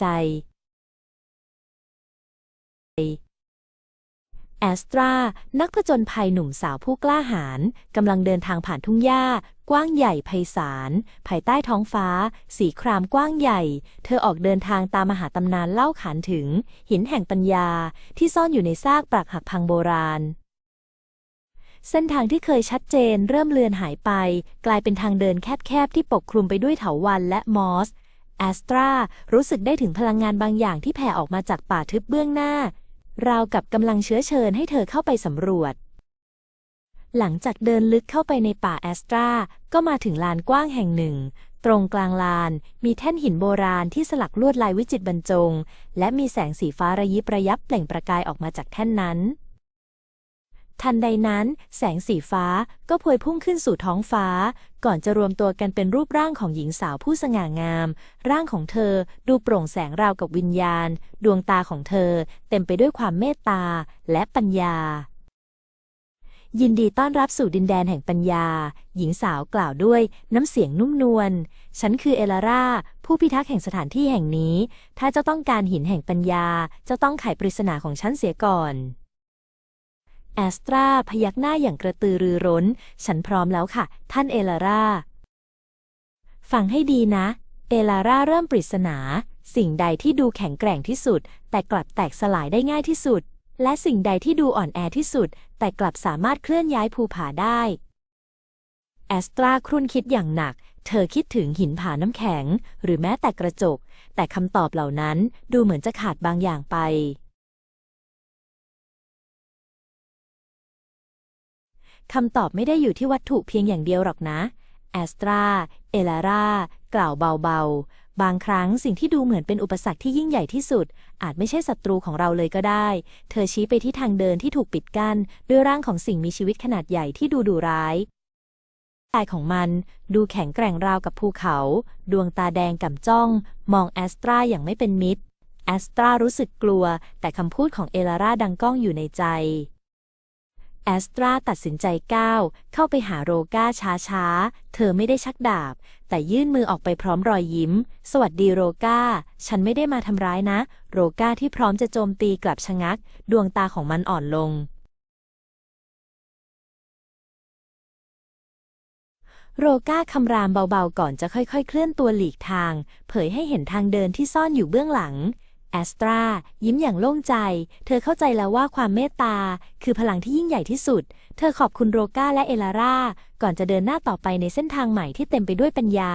ใจแอสตรา นักผจญภัยหนุ่มสาวผู้กล้าหาญกำลังเดินทางผ่านทุ่งหญ้า กว้างใหญ่ไพศาล ภายใต้ท้องฟ้า สีครามกว้างใหญ่ เธอออกเดินทางตามมหาตำนานเล่าขานถึง หินแห่งปัญญาที่ซ่อนอยู่ในซากปรักหักพังโบราณ เส้นทางที่เคยชัดเจนเริ่มเลือนหายไป กลายเป็นทางเดินแคบๆที่ปกคลุมไปด้วยเถาวัลย์และมอส แอสตรารู้สึกได้ถึงพลังงานบางอย่างที่แผ่ออกมาจากป่าทึบเบื้องหน้า ราวกับกำลังเชื้อเชิญให้เธอเข้าไปสำรวจ หลังจากเดินลึกเข้าไปในป่าแอสตรา ก็มาถึงลานกว้างแห่งหนึ่ง ตรงกลางลาน มีแท่นหินโบราณที่สลักลวดลายวิจิตรบรรจง และมีแสงสีฟ้าระยิบระยับเปล่งประกายออกมาจากแท่นนั้น ทันใดนั้น แสงสีฟ้าก็พวยพุ่งขึ้นสู่ท้องฟ้า ก่อนจะรวมตัวกันเป็นรูปร่างของหญิงสาวผู้สง่างาม ร่างของเธอดูโปร่งแสงราวกับวิญญาณ ดวงตาของเธอ เต็มไปด้วยความเมตตาและปัญญา ยินดีต้อนรับสู่ดินแดนแห่งปัญญา หญิงสาวกล่าวด้วยน้ำเสียงนุ่มนวล ฉันคือเอลาร่า ผู้พิทักษ์แห่งสถานที่แห่งนี้ ถ้าเจ้าต้องการหินแห่งปัญญา เจ้าต้องไขปริศนาของฉันเสียก่อน แอสตราพยักหน้าอย่างกระตือรือร้น ฉันพร้อมแล้วค่ะ ท่านเอลาร่า ฟังให้ดีนะ เอลาร่าเริ่มปริศนา สิ่งใดที่ดูแข็งแกร่งที่สุด แต่กลับแตกสลายได้ง่ายที่สุด และสิ่งใดที่ดูอ่อนแอที่สุด แต่กลับสามารถเคลื่อนย้ายภูผาได้ แอสตราครุ่นคิดอย่างหนัก เธอคิดถึงหินผาน้ำแข็ง หรือแม้แต่กระจก แต่คำตอบเหล่านั้นดูเหมือนจะขาดบางอย่างไป คำตอบไม่ได้อยู่ที่วัตถุเพียงอย่างเดียวหรอกนะ แอสตรา เอลาร่า กล่าวเบาๆ บางครั้งสิ่งที่ดูเหมือนเป็นอุปสรรคที่ยิ่งใหญ่ที่สุด อาจไม่ใช่ศัตรูของเราเลยก็ได้ เธอชี้ไปที่ทางเดินที่ถูกปิดกั้น ด้วยร่างของสิ่งมีชีวิตขนาดใหญ่ที่ดูดุร้ายกายของมัน ดูแข็งแกร่งราวกับภูเขา ดวงตาแดงก่ำจ้อง มองแอสตราอย่างไม่เป็นมิตรแอสตรารู้สึกกลัว แต่คำพูดของเอลาร่าดังก้องอยู่ในใจ แอสตราตัดสินใจก้าวเข้าไปหาโรก้าช้าๆ เธอไม่ได้ชักดาบ แต่ยื่นมือออกไปพร้อมรอยยิ้ม สวัสดีโรก้า ฉันไม่ได้มาทำร้ายนะ โรก้าที่พร้อมจะโจมตีกลับชะงัก ดวงตาของมันอ่อนลง โรก้าคำรามเบาๆก่อนจะค่อยๆ เคลื่อนตัวหลีกทาง เผยให้เห็นทางเดินที่ซ่อนอยู่เบื้องหลัง แอสตรายิ้มอย่างโล่งใจ เธอเข้าใจแล้วว่าความเมตตา คือพลังที่ยิ่งใหญ่ที่สุด เธอขอบคุณโรก้าและเอลาร่าก่อนจะเดินหน้าต่อไปในเส้นทางใหม่ที่เต็มไปด้วยปัญญา